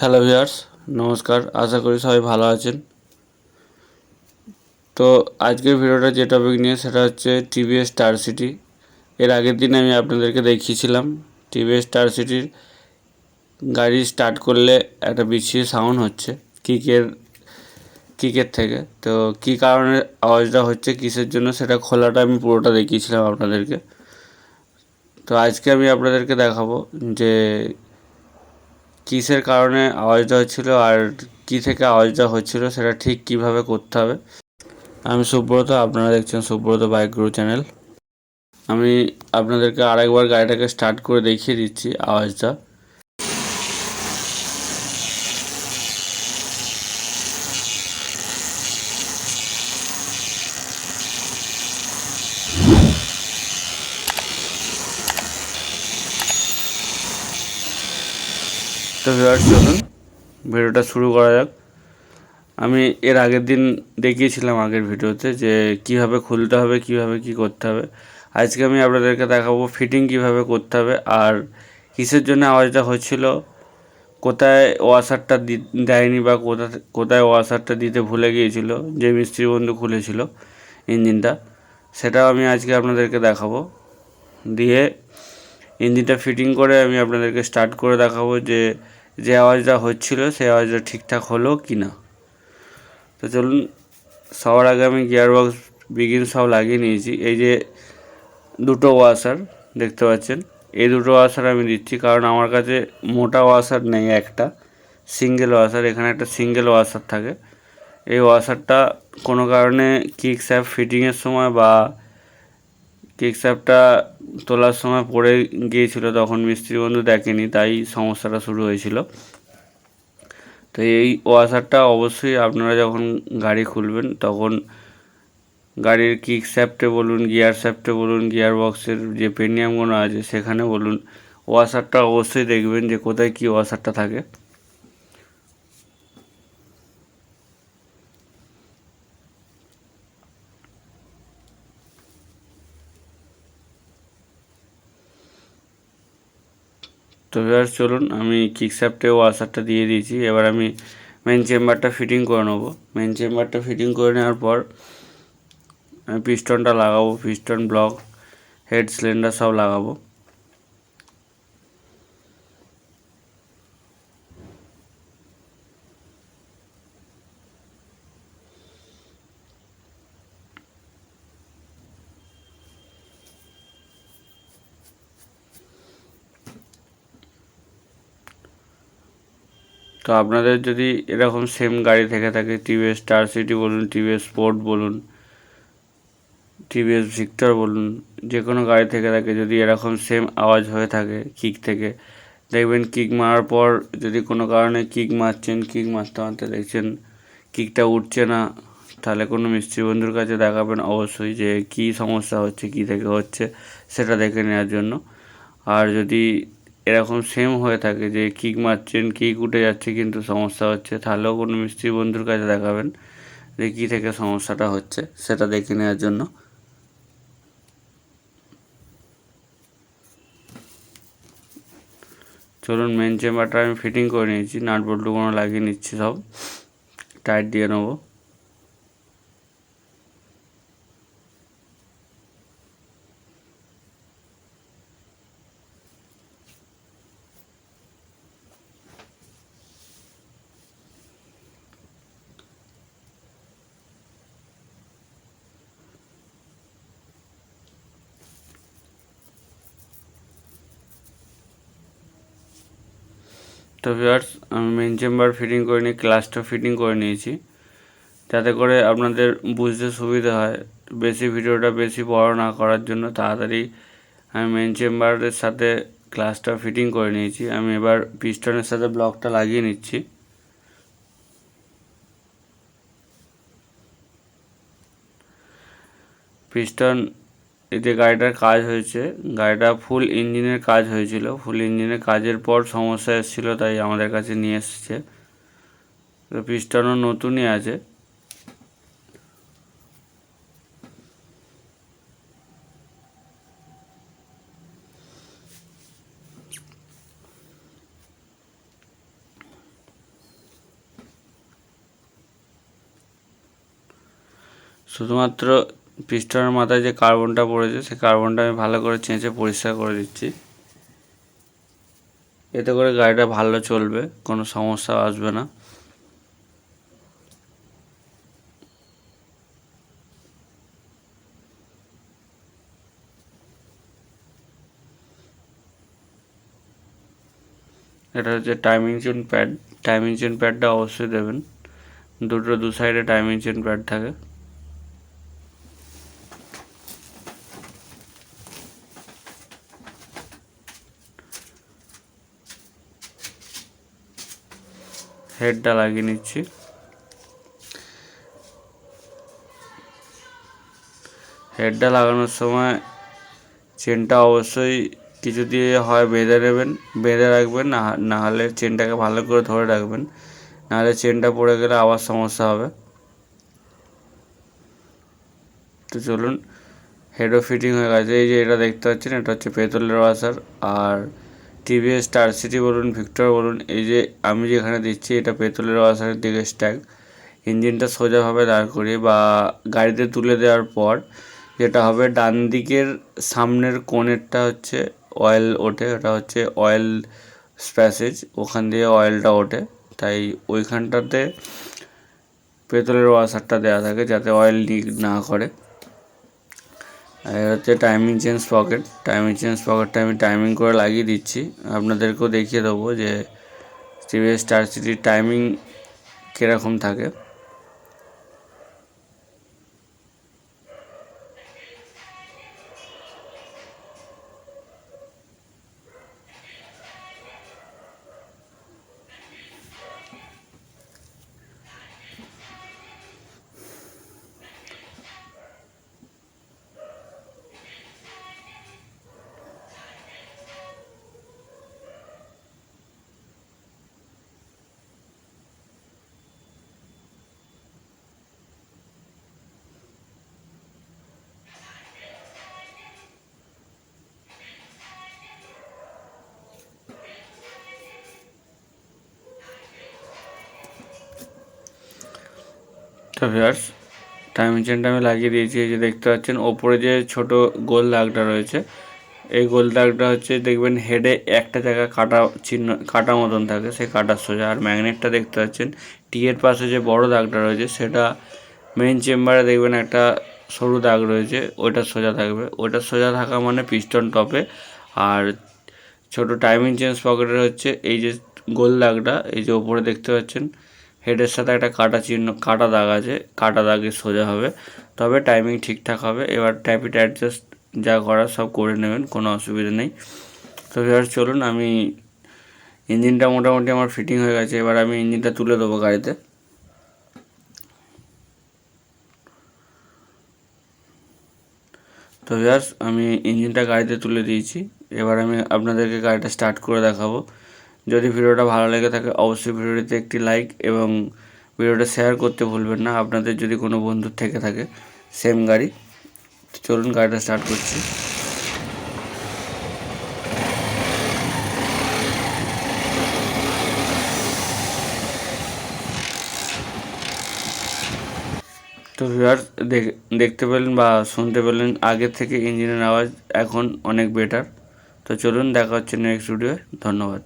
Hello viewers নমস্কার। আশা করি সবাই ভালো আছেন। তো আজকের ভিডিওটা যে টপিক নিয়ে, সেটা হচ্ছে টিভিএস স্টার সিটি এর আগের দিন আমি আপনাদেরকে দেখিয়েছিলাম। টিভিএস স্টার সিটির গাড়ি স্টার্ট করলে একটা বিচ্ছিরি সাউন্ড হচ্ছে কিকের কিকের থেকে। তো কী কারণে আওয়াজটা হচ্ছে, কিসের জন্য, সেটা খোলাটা আমি পুরোটা দেখিয়েছিলাম আপনাদেরকে। তো আজকে আমি আপনাদেরকে দেখাবো যে কিসের কারণে আওয়াজটা হচ্ছিল আর কি থেকে আওয়াজটা হচ্ছিল সেটা ঠিক কীভাবে করতে হবে? আমি সুব্রত, আপনারা দেখছেন সুব্রত বাইক গ্রু চ্যানেল। আমি আপনাদেরকে আরেকবার গাড়িটাকে স্টার্ট করে দেখিয়ে দিচ্ছি আওয়াজটা। তো ভিউয়ার্স চলুন, ভিডিওটা শুরু করা যাক। আমি এর আগের দিন দেখিয়েছিলাম আগের ভিডিওতে যে কীভাবে খুলতে হবে, কীভাবে কি করতে হবে। আজকে আমি আপনাদেরকে দেখাবো ফিটিং কীভাবে করতে হবে আর কিসের জন্য আওয়াজটা হচ্ছিল, কোথায় ওয়াশারটা দি, দেয়নি বা কোথা, কোথায় ওয়াশারটা দিতে ভুলে গিয়েছিল, যে মিস্ত্রি বন্ধু খুলেছিল ইঞ্জিনটা, সেটাও আমি আজকে আপনাদেরকে দেখাবো। দিয়ে ইঞ্জিনটা ফিটিং করে আমি আপনাদেরকে স্টার্ট করে দেখাবো যে যে আওয়াজটা হচ্ছিল, সেই আওয়াজটা ঠিকঠাক হলো কি না তো চলুন, সবার আগে আমি গিয়ার বক্স বিগিন সব লাগিয়ে নিয়েছি। এই যে দুটো ওয়াশার দেখতে পাচ্ছেন, এই দুটো ওয়াশার আমি দিচ্ছি কারণ আমার কাছে মোটা ওয়াশার নেই একটা সিঙ্গেল ওয়াশার এখানে একটা সিঙ্গেল ওয়াশার থাকে। এই ওয়াশারটা কোনো কারণে কিক স্যাপ ফিটিংয়ের সময় বা কিক স্যাপটা তোলার সময় পড়ে গিয়েছিল, তখন মিস্ত্রি বন্ধু দেখেনি, তাই সমস্যাটা শুরু হয়েছিল। তো এই ওয়াশারটা অবশ্যই আপনারা যখন গাড়ি খুলবেন, তখন গাড়ির কিক স্যাপটে বলুন, গিয়ার স্যাপটে বলুন গিয়ার বক্সের যে পেনিয়ামগুলো আছে, সেখানে বলুন। ওয়াশারটা অবশ্যই দেখবেন যে কোথায় কী ওয়াশারটা থাকে। তো এবার চলুন, আমি কিকস্যাপটে ওয়াশারটা দিয়ে দিয়েছি। এবার আমি মেন চেম্বারটা ফিটিং করে নেব। মেন চেম্বারটা ফিটিং করে নেওয়ার পর আমি পিস্টনটা লাগাবো পিস্টন ব্লক হেড সিলিন্ডার সব লাগাবো। তো আপনাদের যদি এরকম সেম গাড়ি থেকে থাকে টিভিএস স্টার সিটি বলুন টিভিএস স্পোর্ট বলুন টিভিএস ভিক্টর বলুন যে কোনো গাড়ি থেকে থাকে, যদি এরকম সেম আওয়াজ হয়ে থাকে কিক থেকে, দেখবেন কিক মারার পর যদি কোনো কারণে কিক মারছেন কিক মারতে মারতে দেখছেন কিকটা উঠছে না, তাহলে কোনো মিস্ত্রি বন্ধুর কাছে দেখাবেন অবশ্যই যে কী সমস্যা হচ্ছে, কী থেকে হচ্ছে, সেটা দেখে নেওয়ার জন্য। আর যদি এরকম সেম হয়ে থাকে যে কিক মারছেন কিক উঠে যাচ্ছে কিন্তু সমস্যা হচ্ছে। তাহলেও কোনো মিস্ত্রি বন্ধুর কাছে দেখাবেন যে কী থেকে সমস্যাটা হচ্ছে, সেটা দেখে নেওয়ার জন্য। চলুন মেন চেম্বারটা আমি ফিটিং করে নিয়েছি নাট বল্টুগুলো লাগিয়ে নিচ্ছি সব। টাইট দিয়ে নেব। তো ভিউয়ার্স আমি মেন চেম্বার ফিটিং করে নিই ক্লাসটা ফিটিং করে নিয়েছি। যাতে করে আপনাদের বুঝতে সুবিধা হয়, বেশি ভিডিওটা বেশি বড় না করার জন্য তাড়াতাড়ি আমি মেন চেম্বারের সাথে ক্লাসটা ফিটিং করে নিয়েছি। আমি এবার পিস্টনের সাথে ব্লকটা লাগিয়ে নিচ্ছি। পিস্টন এতে গাড়িটার কাজ হয়েছে, গাড়িটা ফুল ইঞ্জিনের কাজ হয়েছিল। ফুল ইঞ্জিনের কাজের পর সমস্যা এসেছিল, তাই আমাদের কাছে নিয়ে এসেছে। তো পিস্টনও নতুনই আছে। শুধুমাত্র পিস্টনের মাথায় যে কার্বনটা পড়েছে সেই কার্বনটা আমি ভালো করে চেঁচে পরিষ্কার করে দিচ্ছি। এতে করে গাড়িটা ভালো চলবে, কোনো সমস্যা আসবে না। এটা হচ্ছে timing chain pad timing chain প্যাডটা অবশ্যই দেবেন। দুটো দু সাইডে টাইমিং চেন প্যাড থাকে। হেডটা লাগিয়ে নিচ্ছি। হেডটা লাগানোর সময় চেনটা অবশ্যই কিছু দিয়ে হয় বেঁধে নেবেন, বেঁধে রাখবেন, না না হলে চেনটাকে ভালো করে ধরে রাখবেন। নাহলে চেনটা পড়ে গেলে আবার সমস্যা হবে। তো চলুন হেডও ফিটিং হয়ে গেছে। এই যে এটা দেখতে পাচ্ছেন, এটা হচ্ছে পেতলের ওয়াশার আর টিভিএস স্টার সিটি বলুন ভিক্টর বলুন, এই যে আমি যেখানে দিচ্ছি এটা পেতলের ওয়াশারের দিকে স্ট্যাগ ইঞ্জিনটা সোজাভাবে দাঁড় করিয়ে বা গাড়িতে তুলে দেওয়ার পর যেটা হবে ডান দিকের সামনের কোণেরটা হচ্ছে অয়েল ওঠে, ওটা হচ্ছে অয়েল স্প্যাসেজ ওখান দিয়ে অয়েলটা ওঠে। তাই ওইখানটাতে পেতলের ওয়াশারটা দেওয়া থাকে যাতে অয়েল লিক না করে। আর হচ্ছে timing change pocket timing change পকেটটা আমি টাইমিং করে লাগিয়ে দিচ্ছি। আপনাদেরকেও দেখিয়ে দেবো যে টিভিএস স্টার সিটির টাইমিং কীরকম থাকে। তো ভিউয়ার্স টাইমিং চেনটা আমি লাগিয়ে দিয়েছি, এই যে দেখতে পাচ্ছেন, ওপরে যে ছোট গোল দাগটা রয়েছে, এই গোল দাগটা হচ্ছে দেখবেন হেডে একটা জায়গা কাটা চিহ্ন, কাটা মতন থাকে সেই কাটার সোজা। আর ম্যাগনেটটা দেখতে পাচ্ছেন টি এর পাশে যে বড় দাগটা রয়েছে, সেটা মেইন চেম্বারে দেখবেন একটা সরু দাগ রয়েছে, ওইটা সোজা থাকবে। ওইটা সোজা থাকা মানে পিস্টন টপে আর ছোট টাইমিং চেঞ্জ পকেটের হচ্ছে এই যে গোল দাগটা, এই যে ওপরে দেখতে পাচ্ছেন হেডের সাথে একটা কাটা চিহ্ন, কাটা দাগ আছে, কাটা দাগে সোজা হবে। তবে টাইমিং ঠিকঠাক হবে। এবার ট্যাপিট অ্যাডজাস্ট যা করার সব করে নেবেন, কোনো অসুবিধা নেই। তো এবার চলুন, আমি ইঞ্জিনটা মোটামুটি আমার ফিটিং হয়ে গেছে। এবার আমি ইঞ্জিনটা তুলে দেবো গাড়িতে। তো ভিউয়ার্স আমি ইঞ্জিনটা গাড়িতে তুলে দিয়েছি। এবার আমি আপনাদেরকে গাড়িটা স্টার্ট করে দেখাবো। যদি ভিডিওটা ভালো লেগে থাকে, অবশ্যই ভিডিওটিতে একটি লাইক এবং ভিডিওটা শেয়ার করতে ভুলবেন না। আপনাদের যদি কোনো বন্ধুর থেকে থাকে সেম গাড়ি। চলুন গাড়িটা স্টার্ট করছি। তো ভিউয়ার্স দেখতে পেলেন বা শুনতে পেলেন আগের থেকে ইঞ্জিনের আওয়াজ এখন অনেক বেটার তো চলুন দেখা হচ্ছে নেক্সট ভিডিও ধন্যবাদ।